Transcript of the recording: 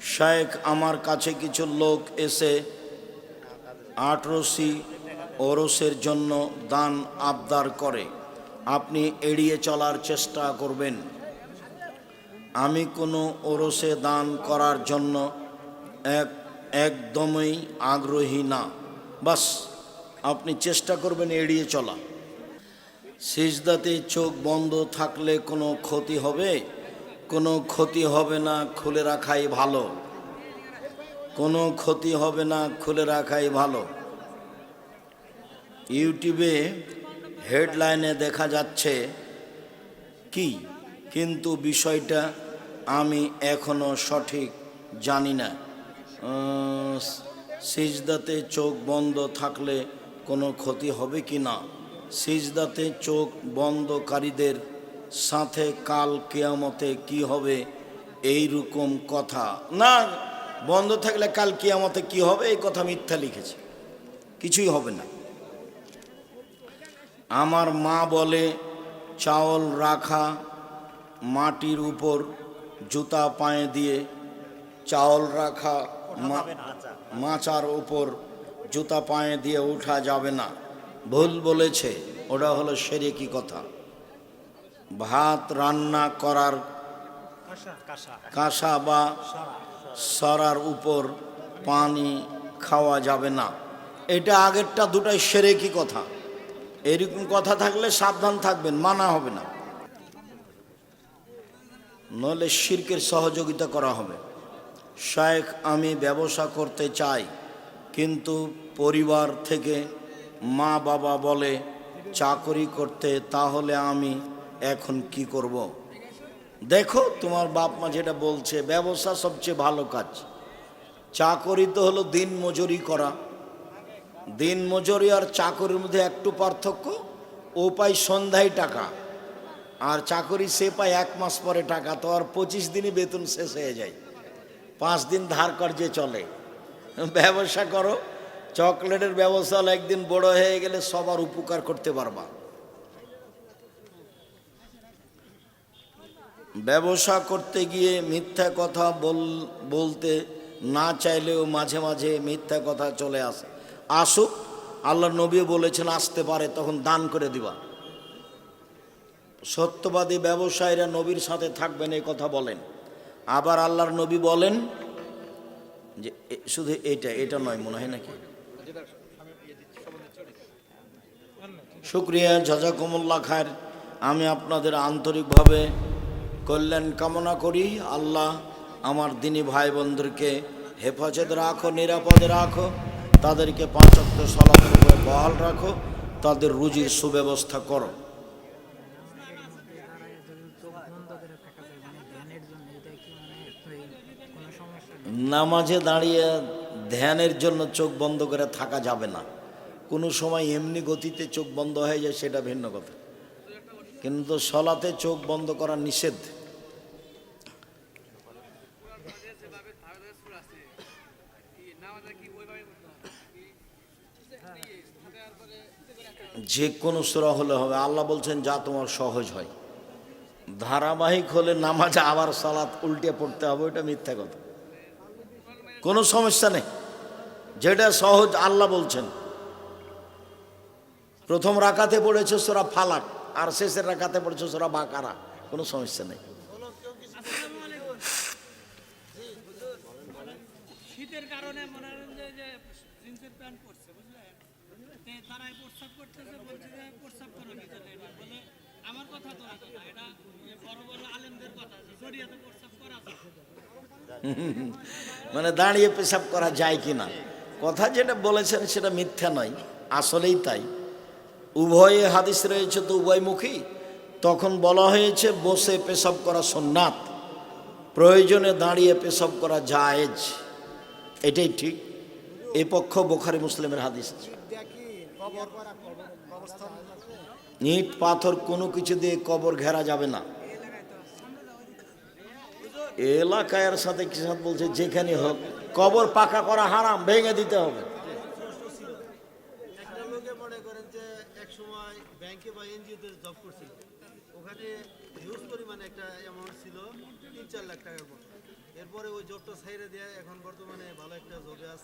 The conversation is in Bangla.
শায়েখ আমার কাছে কিছু লোক এসে আটরসি ওরসের জন্য দান আবদার করে। আপনি এড়িয়ে চলার চেষ্টা করবেন। আমি কোনো ওরসে দান করার জন্য এক, একদমই আগ্রহী না। বাস, আপনি চেষ্টা করবেন এড়িয়ে চলা। সিজদাতে চোখ বন্ধ থাকলে কোনো ক্ষতি হবে? কোনো ক্ষতি হবে না, খুলে রাখাই ভালো। কোনো ক্ষতি হবে না, খুলে রাখাই ভালো। ইউটিউবে হেডলাইনে দেখা যাচ্ছে কি? কিন্তু বিষয়টা আমি এখনও সঠিক জানি না। সিজদাতে চোখ বন্ধ থাকলে কোনো ক্ষতি হবে কি না? সিজদাতে চোখ বন্ধকারীদের সাথে কাল কেয়ামতে কি হবে এই রকম কথা। না বন্ধ থাকলে কাল কেয়ামতে কি হবে এই কথা মিথ্যা লিখেছে। কিছুই হবে না। আমার মা বলে চাউল রাখা মাটির উপর জুতা পায়ে দিয়ে চাউল রাখা মা- মাচার উপর জুতা পায়ে দিয়ে ওঠা যাবে না। ভুল বলেছে ওটা হলো সেরে কি কথা। ভাত রান্না করার কাঁসা বা সরার উপর পানি খাওয়া যাবে না। এটা আগেরটা দুটাই সেরে কি কথা? এরকম কথা থাকলে সাবধান থাকবেন মানা হবে না। নলে শির্কের সহযোগিতা করা হবে। শায়েখ আমি ব্যবসা করতে চাই কিন্তু পরিবার থেকে মা বাবা বলে চাকরি করতে তাহলে আমি এখন কি করব। দেখো, তোমার বাপ মা যেটা বলছে, ব্যবসা সবচেয়ে ভালো কাজ। চাকরি তো হলো দিন মজুরি করা। দিন মজুরি আর চাকরির মধ্যে একটু পার্থক্য, ও পাই সন্ধ্যায় টাকা, আর চাকরি সে পায় এক মাস পরে টাকা, তো আর পঁচিশ দিনই বেতন শেষ হয়ে যায়। পাঁচ দিন ধার কর্যে চলে। ব্যবসা করো, চকলেটের ব্যবসা হলো একদিন বড় হয়ে গেলে সবার উপকার করতে পারবা। ব্যবসা করতে গিয়ে মিথ্যা কথা বল, বলতে না চাইলেও মাঝে মাঝে মিথ্যা কথা চলে আসে। আসুক আল্লাহ নবী বলেছেন, আসতে পারে, তখন দান করে দিবা। সত্যবাদী ব্যবসায়ীরা নবীর সাথে থাকবেন, এই কথা বলেন। আবার আল্লাহর নবী বলেন যে শুধু এটা এটা নয়, মনে হয় নাকি? শুক্রিয়া, জাজাকুমুল্লাহ খায়ের। আমি আপনাদের আন্তরিকভাবে কল্যাণ কামনা করি আল্লাহ আমার দিনী ভাই বোনদেরকে হেফাজত রাখো, নিরাপদে রাখো, তাদেরকে পাঁচক্ত সলাতের উপরে বহাল রাখো, তাদের রুজির সুব্যবস্থা করো। নামাজে দাঁড়িয়ে ধ্যানের জন্য চোখ বন্ধ করে থাকা যাবে না। কোনো সময় এমনি গতিতে চোখ বন্ধ হয়ে যায়, সেটা ভিন্ন কথা। কিন্তু সলাতে চোখ বন্ধ করা নিষেধ। যে কোনো সুরা হলে হবে। আল্লাহ বলছেন, যা তোমার সহজ হয়। ধারাবাহিক হলে নামাজে আবার সালাত উল্টে পড়তে হবে ওটা মিথ্যা কথা। কোনো সমস্যা নেই। যেটা সহজ, আল্লাহ বলছেন। প্রথম রাকাতে পড়েছে সোরা ফালাক, আর শেষের রাকাতে পড়েছে সোরা বাকারা। কোনো সমস্যা নেই। শীতের কারণে মনে করেন যে জিন্সের প্যান্ট পরছে, বুঝলেন? প্রস্তাব করতেছে, বলছে যে প্রস্তাব বলে, আমার কথা তো এটা বড় বড় আলেমদের কথা প্রস্তাব করা মানে দাঁড়িয়ে পেশাব করা যায় কি না? কথা যেটা বলেছেন সেটা মিথ্যা নয়, আসলেই তাই। উভয়ে হাদিস রয়েছে তো উভয়মুখী। তখন বলা হয়েছে, বসে পেশাব করা সোননাথ প্রয়োজনে দাঁড়িয়ে পেশাব করা জায়েজ। এটাই ঠিক। এ পক্ষ বোখারি মুসলিমের হাদিস। ইট, পাথর কোনো কিছু দিয়ে কবর ঘেরা যাবে না। এলাকার সাথে কি সাথে বলছে? যেখানে হোক। কবর পাকা করা হারাম, ভেঙে দিতে হবে। ব্যাংকে বা জব করছিল। ওখানে হিউজ পরিমাণে একটা অ্যামাউন্ট ছিল, তিন চার লাখ টাকার মতো। এরপরে ওই জোরটা ছাইড়ে দিয়ে এখন বর্তমানে ভালো একটা জবে আছে।